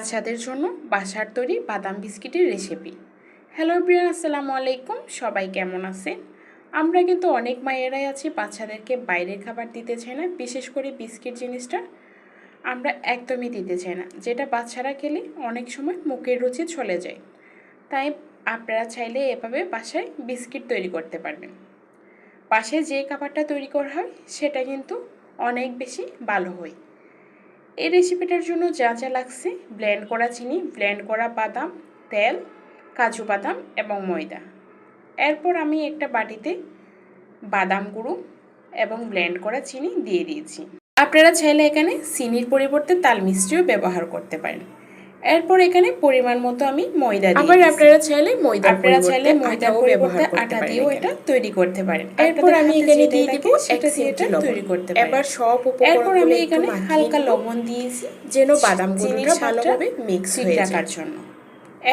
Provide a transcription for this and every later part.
বাচ্চাদের জন্য বাসার তৈরি বাদাম বিস্কিটের রেসিপি হ্যালো প্রিয়া আসসালামু আলাইকুম। সবাই কেমন আছেন? আমরা কিন্তু অনেক মায়েরাই আছি, বাচ্চাদেরকে বাইরের খাবার দিতে চাই না, বিশেষ করে বিস্কিট জিনিসটা আমরা একদমই দিতে চাই না, যেটা বাচ্চারা খেলে অনেক সময় মুখের রুচি চলে যায়। তাই আপনারা চাইলে এভাবে বাসায় বিস্কিট তৈরি করতে পারবেন। বাসায় যে খাবারটা তৈরি করা হয়, সেটা কিন্তু অনেক বেশি ভালো হয়। এই রেসিপিটার জন্য যা যা লাগছে ব্লেন্ড করা চিনি ব্লেন্ড করা বাদাম, তেল, কাজু বাদাম এবং ময়দা। এরপর আমি একটা বাটিতে বাদাম গুঁড়ো এবং ব্লেন্ড করা চিনি দিয়ে দিয়েছি। আপনারা চাইলে এখানে চিনির পরিবর্তে তাল মিষ্টিও ব্যবহার করতে পারেন। এরপর এখানে পরিমাণ মতো আমি ময়দা দিই আবার আপনারা চাইলে ময়দা আপনারা চাইলে ময়দা পরিবর্তে আটা দিয়েও এটা তৈরি করতে পারেন। এরপর আমি এখানে দিয়ে দিব একটা লবণ। তৈরি করতে পারেন। এবার সব এরপর আমি এখানে হালকা লবণ দিয়েছি যেন বাদাম গুঁড়োটা ভালোভাবে মিক্স হয়ে রাখার যায়। জন্য।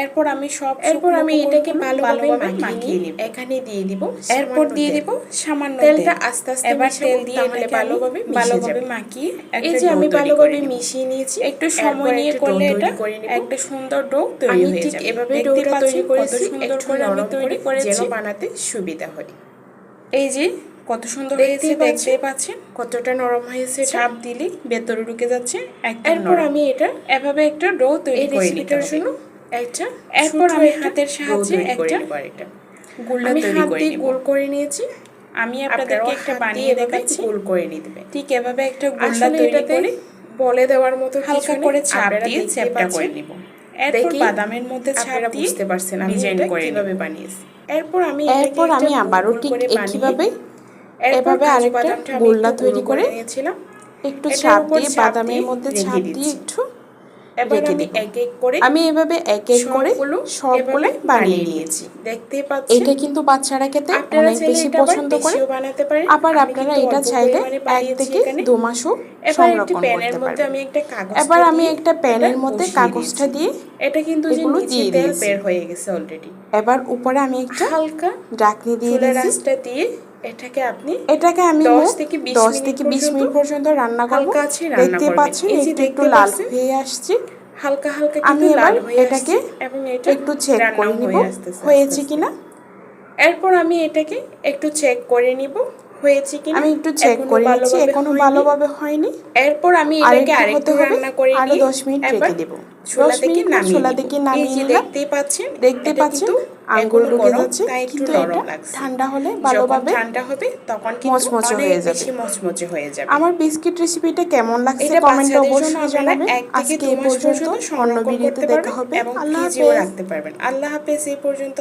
এরপর আমি সব এরপর আমি এটাকে ভালোভাবে মাখিয়ে নিব। এখানে দিয়ে দিব এরপর দিয়ে দিব সামান্য তেলটা আস্তে আস্তে এবার তেল দিয়ে তাহলে ভালোভাবে ভালোভাবে মাখিয়ে এই যে আমি করে ভালোভাবে মিশিয়ে নিয়েছি। একটু সময় নিয়ে করলে এটা করে। একটা সুন্দর ডো তৈরি হয়ে ঠিক যাবে। এভাবে ডোটা তৈরি করেছি। সুন্দর করে আমি তৈরি করেছি। যেন বানাতে সুবিধা হয়। এই যে কত সুন্দর হয়েছে দেখতে পাচ্ছেন? কতটা নরম হয়েছে চাপ দিলে ভেতরে ঢুকে যাচ্ছে এরপর আমি এটা এভাবে একটা ডো তৈরি করে নিতে জন্য একটা এরপর আমি হাতের সাহায্যে একটা আমি তৈরি করে নিব। গোল করে নিয়েছি। আমি আপনাদেরকে একটা বানিয়ে দেখাচ্ছি। গোল করে নিতে। ঠিক এভাবে একটা তৈরি করে বলে দেওয়ার মতো হালকা করে চাপ দিয়ে চ্যাপটা করে নিব। এরপর বাদামের মধ্যে ছাপ দিয়ে বুঝতে পারছেন আমি ডিজাইন করে কীভাবে বানিয়েছি। এরপর আমি এরপর আমি আবারও ঠিক একইভাবে এভাবে আরেকটা তৈরি করে নিয়েছিলাম। একটু ছাপ দিয়ে বাদামের মধ্যে ছাপ দিয়ে একটু রেখে আমি দিব। এক এক করে আমি এভাবে এক এক করে সবগুলো বানিয়ে নিয়েছি। দেখতেই পাচ্ছেন? এটা কিন্তু বাচ্চারা খেতে অনেক বেশি পছন্দ করে। বানাতে পারেন। আবার আপনারা এটা চাইলে এক থেকে দু মাসও এবার সংরক্ষণ করতে পারবেন। আমি একটা কাগজ এবার আমি একটা প্যানের মধ্যে কাগজটা দিয়ে এটা কিন্তু এগুলো দিয়ে দিয়েছি। বের হয়ে গেছে অলরেডি এবার উপরে আমি একটা হালকা ডাকনি দিয়ে দিয়েছি। দিয়ে এটাকে আপনি এটাকে আমি 10 থেকে 20 দশ মিনিট থেকে পর্যন্ত মিনিট পর্যন্ত রান্না করব। দেখতে। পাচ্ছেন এই একটু লাল হয়ে আসছে। হালকা হালকা কিন্তু লাল হয়ে এটাকে এবং এটা একটু চেক করে নিব। হয়েছে। কিনা? এরপর আমি এটাকে একটু চেক করে নিব। হয়েছে কিনা আমি একটু চেক করে নিচ্ছি এখনও ভালোভাবে হয়নি। এরপর আমি এটাকে আরেকটু রান্না করে আরও 10 মিনিট রেখে দেব। ছোলা থেকে নামিয়ে ছোলা। থেকে নামিয়ে। দেখতেই পাচ্ছেন দেখতে পাচ্ছেন? আঙ্গুল ঢুকে যাচ্ছে কিন্তু এটা ঠান্ডা হলে ভালোভাবে ঠান্ডা হবে তখন কিন্তু মচমচে হয়ে যাবে। বেশি মচমচে হয়ে যাবে। আমার বিস্কিট রেসিপিটা কেমন লাগছে কমেন্টে অবশ্যই জানাবেন। আজকে এই পর্যন্ত অন্য ভিডিওতে দেখা হবে। এবং আল্লাহ হাফেজ। রাখতে পারবেন। আল্লাহ হাফেজ এই পর্যন্ত।